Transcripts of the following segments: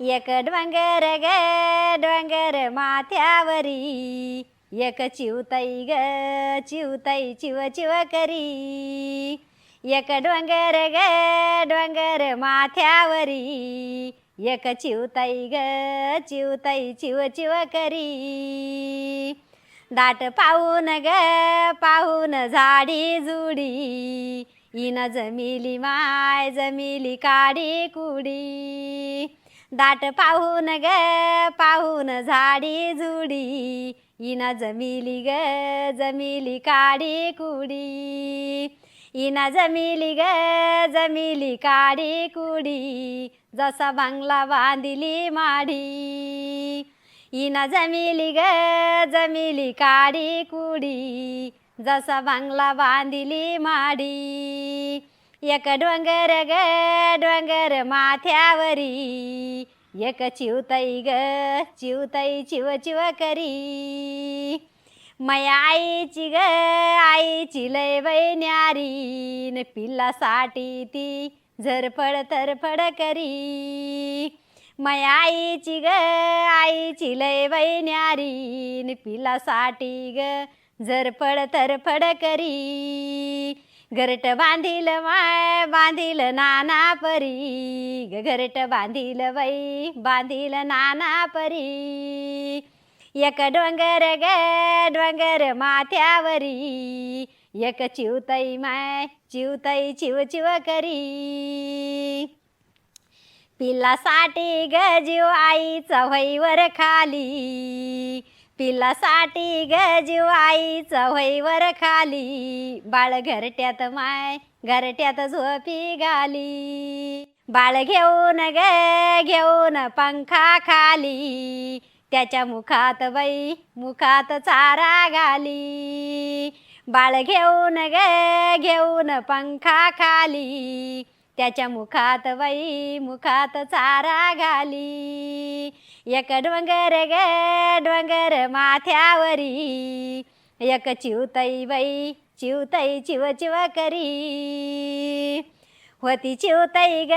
एक डोंगर ग डोंगर माथ्यावरी. एक चिवताई ग चिवताई चिव चिव करी. एक डोंगर ग डोंगर माथ्यावरी. एक चिवताई ग चिवताई चिव चिव करी. दाट पाहून ग पाहून झाडी जुडी. इन जमिली माय जमिली काडी कुडी. दाट पाहून ग पाहून झाडी जुडी. इना जमिली ग जमिली काडी कुडी. इना जमिली ग जमिली काडी कुडी. जसा बांगला बांधिली माडी. इना जमिली ग जमिली काडी कुडी. जसा बांगला बांधिली माडी. एक डोंगर ग डोंगर माथ्यावरी. एक चिवताई ग चिवताई चिव चिव करी. माया आईची ग आईची लय वैन्यारी. न पिल्लासाठी ती झरफड तरफड करी. माया आईची ग आईची लय वैन्यारी. न पिल्लासाठी ग झरफड तरफड करी. घरट बांधील माय बांधील नाना परी. ग घरट बांधील बाई बांधील नाना परी. एक डोंगर ग डोंगर माथ्यावरी. एक चिवताई माय चिवताई चिव चिव करी. पिल्लासाठी ग जीव आईचा वैवर खाली. पिल्लासाठी ग वैवर खाली. बाळ घरट्यात माय घरट्यात झोपी घाली. बाळ घेऊन ग घेऊन पंखा खाली. त्याच्या मुखात बाई मुखात चारा घाली. बाळ घेऊन ग घेऊन पंखा खाली. त्याच्या मुखात बाई मुखात चारा घाली. एक डोंगर ग डोंगर माथ्यावरी. एक चिवताई बाई चिवताई चिव चिव करी. होती चिवताई ग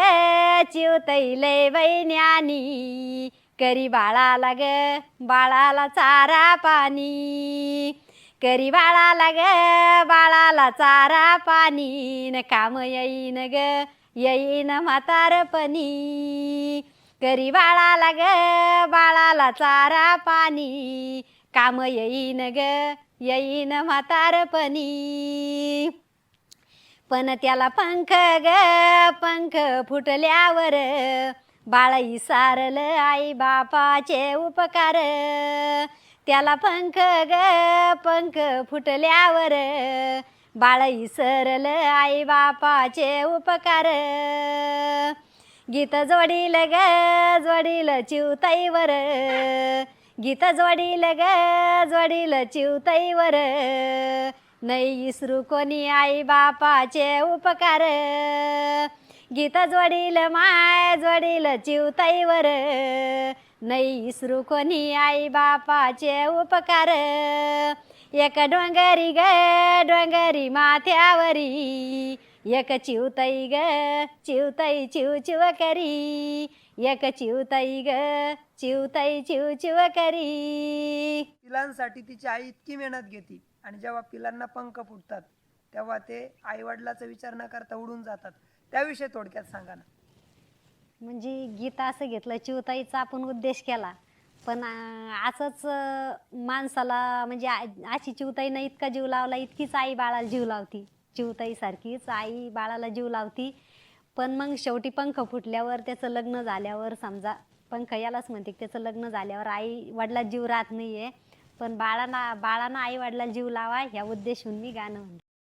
चिवताई लय बाई ज्ञानी. करी बाळाला ग बाळाला चारा पाणी. करी बाळाला ग बाळाला चारा पाणी. न काम येईन ग येईन म्हातारपणी घरी बाळाला ग बाळाला चारा पाणी. काम येईन ग येईन म्हातारपणी पण त्याला पंख ग पंख फुटल्यावर बाळ इसारलं आई बापाचे उपकार. त्याला पंख ग पंख फुटल्यावर बाळ इसरलं आई बापाचे उपकार. गीत जोडील ग जोडील चिवताईवर. गीत जोडील ग जोडील चिवताईवर. नाही इसरू कोणी आई बापाचे उपकार. गीत जोडील माय जोडील चिवताईवर. नाही इसरू कोणी आई बापाचे उपकार? एक डोंगरी ग डोंगरी माथ्यावरी. एक चिवताई ग चिवताई चिव चिव करी. एक चिवताई ग चिवताई चिव चिव करी. पिलांसाठी तिची आई इतकी मेहनत घेते आणि जेव्हा पिलांना पंख फुटतात तेव्हा ते आई वडिलाचा विचार न करता उडून जातात. त्याविषयी थोडक्यात सांगा ना. म्हणजे गीता असं घेतलं चिवताईचा आपण उद्देश केला. पण असंच माणसाला म्हणजे आ- अशी चिवताईनं इतका जीव लावला इतकीच आई बाळाला जीव लावती. चिवताईसारखीच आई बाळाला जीव लावती. पण मग शेवटी पंख फुटल्यावर त्याचं लग्न झाल्यावर समजा पंख यालाच म्हणते की त्याचं लग्न झाल्यावर आई वडिला जीव राहत नाही आहे पण बाळांना बाळांना आई वडिलाला जीव लावा ह्या उद्देशून मी गाणं म्हणते.